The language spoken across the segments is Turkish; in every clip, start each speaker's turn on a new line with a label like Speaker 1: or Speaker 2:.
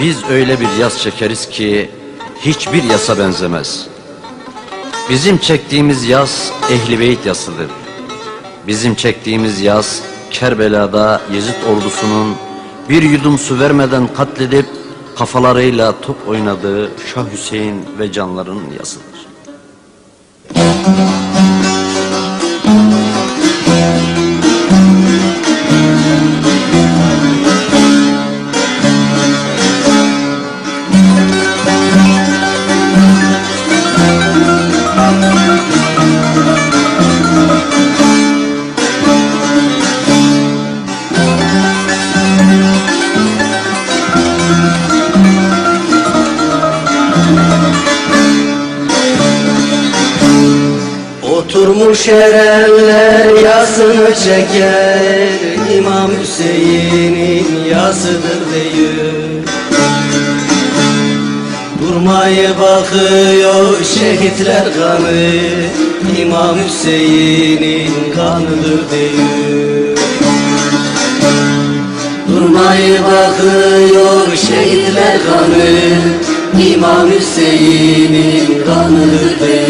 Speaker 1: Biz öyle bir yas çekeriz ki hiçbir yasa benzemez. Bizim çektiğimiz yas Ehli Beyt yasıdır. Bizim çektiğimiz yas Kerbela'da Yezid ordusunun bir yudum su vermeden katledip kafalarıyla top oynadığı Şah Hüseyin ve canların yasıdır.
Speaker 2: Oturmuş erenler yasını çeker İmam Hüseyin'in yasıdır deyir. Durmayı bakıyor şehitler kanı İmam Hüseyin'in kanıdır deyir. Durmayı bakıyor şehitler kanı İmam Hüseyin'in kanıdır deyir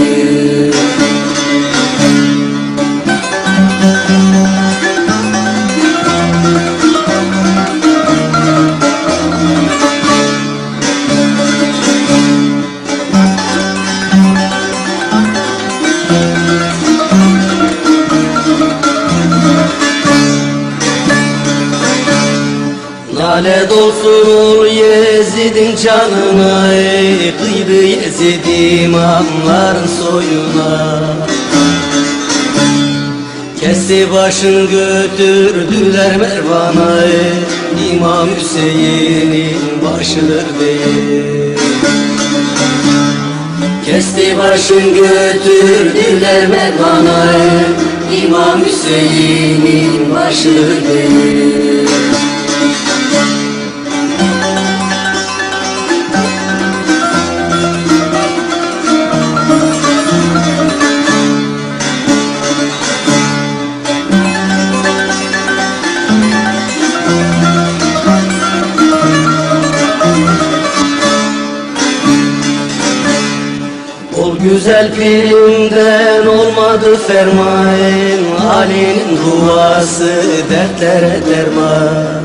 Speaker 2: Lanet olsun Yezid'in canına ey Kıydı Yezid imamların soyuna. Kesti başını götürdüler Mervan'a ey İmam Hüseyin'in başıdır diye Kesti başını götürdüler Mervan'a ey İmam Hüseyin'in başıdır diye Ol güzel pirimden olmadı ferman Ali'nin duası dertlere derman.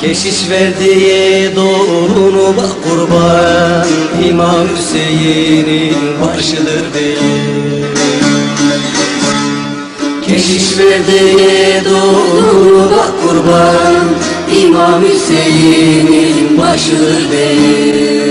Speaker 2: Keşiş verdiği doğrunu bak kurban İmam Hüseyin'in başıdır diye. Keşiş verdiği doğrunu bak kurban İmam Hüseyin'in başıdır diye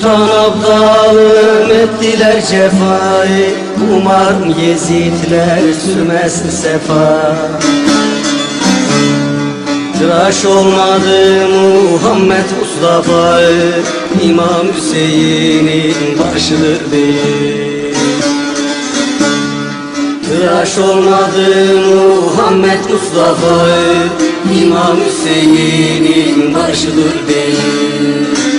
Speaker 2: sultan abdalım ettiler cefayı Umarım yezidler sürmesin sefa. Tıraş olmadı Muhammed Mustafa İmam Hüseyin'in başıdır diye Tıraş olmadı Muhammed Mustafa İmam Hüseyin'in başıdır diye